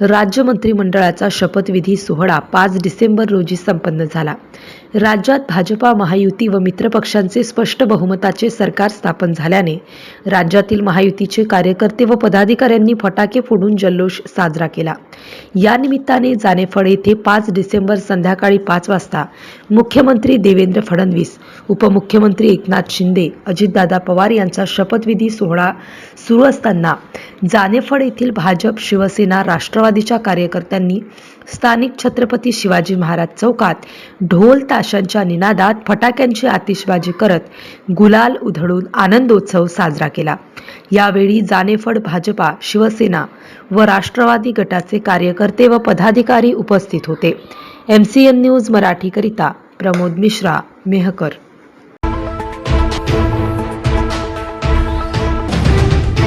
राज्य मंत्रिमंडळाचा शपथविधी सोहळा पाच डिसेंबर रोजी संपन्न झाला. राज्यात भाजपा महायुती व मित्रपक्षांचे स्पष्ट बहुमताचे सरकार स्थापन झाल्याने राज्यातील महायुतीचे कार्यकर्ते व पदाधिकाऱ्यांनी फटाके फोडून जल्लोष साजरा केला. या निमित्ताने जानेफळ येथे पाच डिसेंबर संध्याकाळी पाच वाजता मुख्यमंत्री देवेंद्र फडणवीस उपमुख्यमंत्री एकनाथ शिंदे अजितदादा पवार यांचा शपथविधी सोहळा सुरू असताना जानेफळ येथील भाजप शिवसेना राष्ट्रवादीच्या कार्यकर्त्यांनी स्थानिक छत्रपती शिवाजी महाराज चौकात ढोल ताशांच्या निनादात फटाक्यांची आतिषबाजी करत गुलाल उधळून आनंदोत्सव साजरा केला. यावेळी जानेफड भाजपा शिवसेना व राष्ट्रवादी गटाचे कार्यकर्ते व पदाधिकारी उपस्थित होते. एम सी एन न्यूज मराठीकरिता प्रमोद मिश्रा मेहकर.